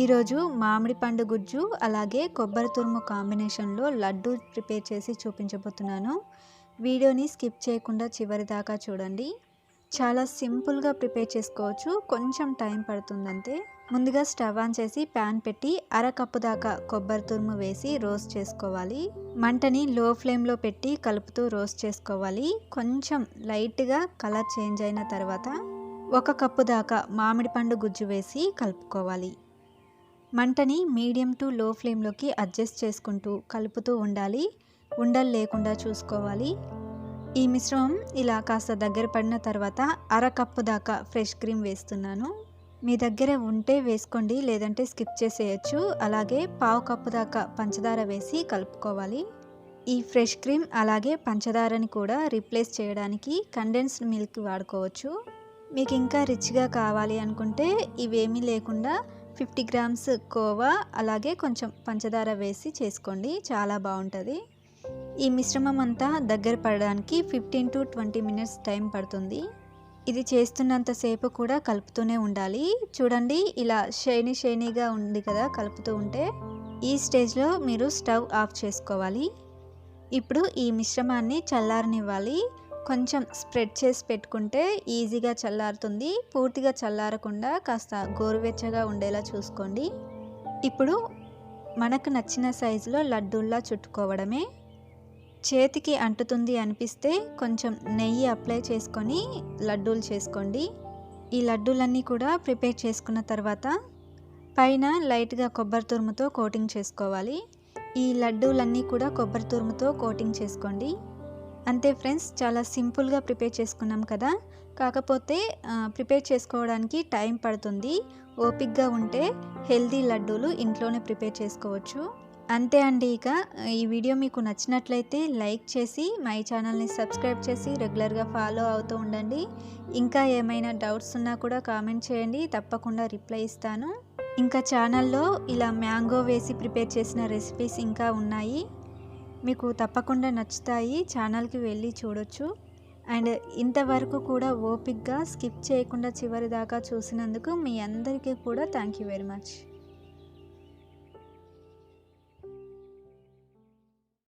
ఈరోజు మామిడి పండు గుజ్జు అలాగే కొబ్బరి తురుము కాంబినేషన్లో లడ్డు ప్రిపేర్ చేసి చూపించబోతున్నాను. వీడియోని స్కిప్ చేయకుండా చివరి దాకా చూడండి. చాలా సింపుల్గా ప్రిపేర్ చేసుకోవచ్చు. కొంచెం టైం పడుతుందంతే ముందుగా స్టవ్ ఆన్ చేసి ప్యాన్ పెట్టి అర కప్పు దాకా కొబ్బరి తురుము వేసి రోస్ట్ చేసుకోవాలి. మంటని లో ఫ్లేమ్లో పెట్టి కలుపుతూ రోస్ట్ చేసుకోవాలి. కొంచెం లైట్గా కలర్ చేంజ్ అయిన తర్వాత ఒక కప్పు దాకా మామిడి పండు గుజ్జు వేసి కలుపుకోవాలి. మంటని మీడియం టు లో ఫ్లేమ్లోకి అడ్జస్ట్ చేసుకుంటూ కలుపుతూ ఉండాలి. ఉండలు లేకుండా చూసుకోవాలి. ఈ మిశ్రమం ఇలా కాస్త దగ్గర పడిన తర్వాత అర కప్పు దాకా ఫ్రెష్ క్రీమ్ వేస్తున్నాను. మీ దగ్గర ఉంటే వేసుకోండి లేదంటే స్కిప్ చేసేయచ్చు. అలాగే పావు కప్పు దాకా పంచదార వేసి కలుపుకోవాలి. ఈ ఫ్రెష్ క్రీమ్ అలాగే పంచదారని కూడా రీప్లేస్ చేయడానికి కండెన్స్డ్ మిల్క్ వాడుకోవచ్చు. మీకు ఇంకా రిచ్గా కావాలి అనుకుంటే ఇవేమీ లేకుండా ఫిఫ్టీ గ్రామ్స్ కోవా అలాగే కొంచెం పంచదార వేసి చేసుకోండి. చాలా బాగుంటుంది. ఈ మిశ్రమం అంతా దగ్గర పడడానికి fifteen to twenty minutes time పడుతుంది. ఇది చేస్తున్నంతసేపు కూడా కలుపుతూనే ఉండాలి. చూడండి ఇలా షైనీ షైనీగా ఉంది కదా కలుపుతూ ఉంటే ఈ స్టేజ్లో మీరు స్టవ్ ఆఫ్ చేసుకోవాలి. ఇప్పుడు ఈ మిశ్రమాన్ని చల్లారనివ్వాలి. కొంచెం స్ప్రెడ్ చేసి పెట్టుకుంటే ఈజీగా చల్లారుతుంది. పూర్తిగా చల్లారకుండా కాస్త గోరువెచ్చగా ఉండేలా చూసుకోండి. ఇప్పుడు మనకు నచ్చిన సైజులో లడ్డూల్లా చుట్టుకోవడమే. చేతికి అంటుతుంది అనిపిస్తే కొంచెం నెయ్యి అప్లై చేసుకొని లడ్డూలు చేసుకోండి. ఈ లడ్డూలన్నీ కూడా ప్రిపేర్ చేసుకున్న తర్వాత పైన లైట్గా కొబ్బరి తురుముతో కోటింగ్ చేసుకోవాలి. ఈ లడ్డూలన్నీ కూడా కొబ్బరి తురుముతో కోటింగ్ చేసుకోండి. అంతే ఫ్రెండ్స్ చాలా సింపుల్గా ప్రిపేర్ చేసుకున్నాం కదా. కాకపోతే ప్రిపేర్ చేసుకోవడానికి టైం పడుతుంది. ఓపిక్గా ఉంటే హెల్దీ లడ్డూలు ఇంట్లోనే ప్రిపేర్ చేసుకోవచ్చు. అంతే అండి ఇక. ఈ వీడియో మీకు నచ్చినట్లయితే లైక్ చేసి మై ఛానల్ని సబ్స్క్రైబ్ చేసి రెగ్యులర్గా ఫాలో అవుతూ ఉండండి. ఇంకా ఏమైనా డౌట్స్ ఉన్నా కూడా కామెంట్ చేయండి. తప్పకుండా రిప్లై ఇస్తాను. ఇంకా ఛానల్లో ఇలా మ్యాంగో వేసి ప్రిపేర్ చేసిన రెసిపీస్ ఇంకా ఉన్నాయి. మీకు తప్పకుండా నచ్చుతాయి. ఛానల్కి వెళ్ళి చూడొచ్చు. అండ్ ఇంతవరకు కూడా ఓపిక్గా స్కిప్ చేయకుండా చివరి దాకా చూసినందుకు మీ అందరికీ కూడా థ్యాంక్ యూ వెరీ మచ్.